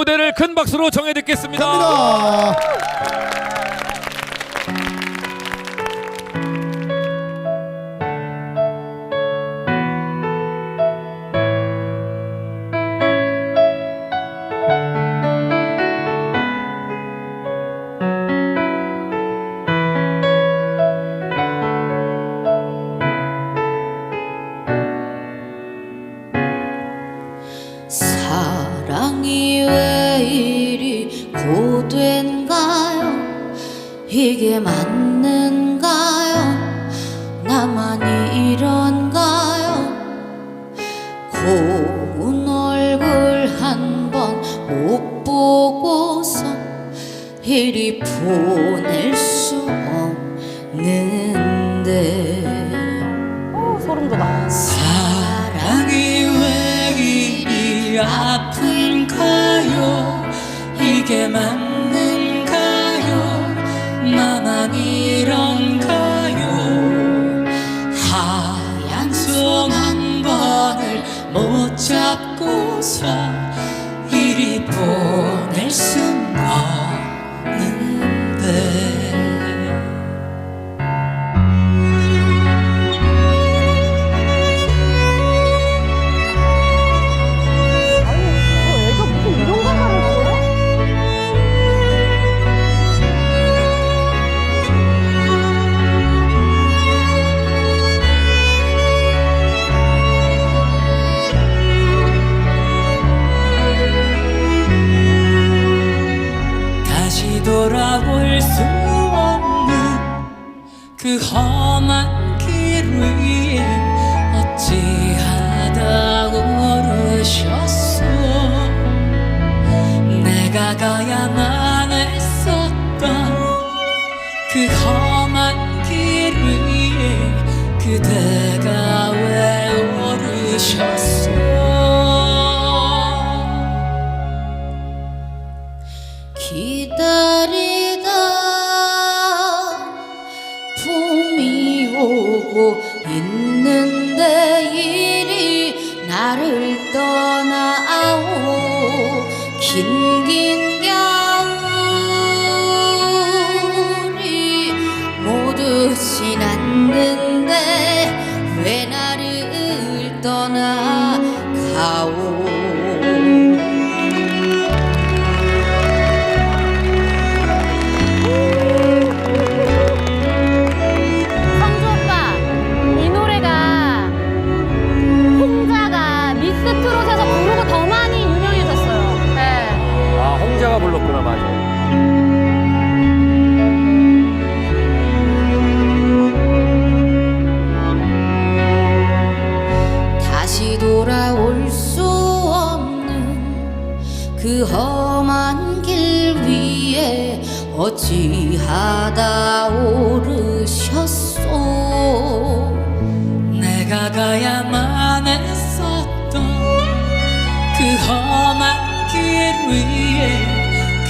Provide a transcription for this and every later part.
무대를 큰 박수로 정해 듣겠습니다. 갑니다. 이리 보낼 수 없는데 소름 돋아. 사랑이 왜 이리 아픈가요? 이게 맞는가요? 나만 이런가요? 하얀 손한 번을 못 잡고서 이리 보낼 순 가 가야만 했었던 그 험한 길 위에 그대가 왜 오르셨소 新的。 어찌하다 오르셨소? 내가 가야만 했었던 그 험한 길 위에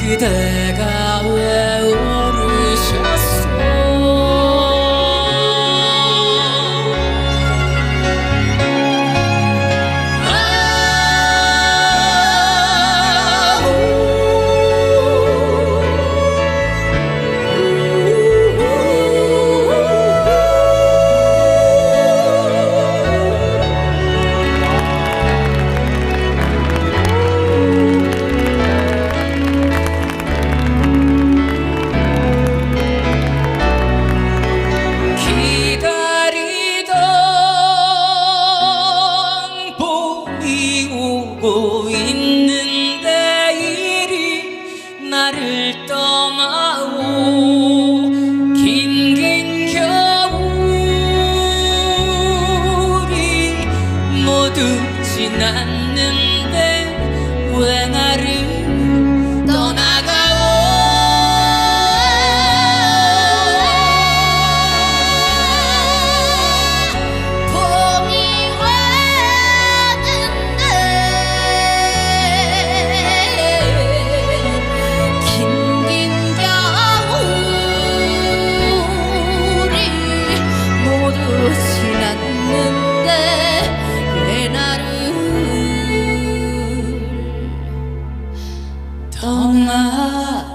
그대가 왜 오르셨소 떠나가오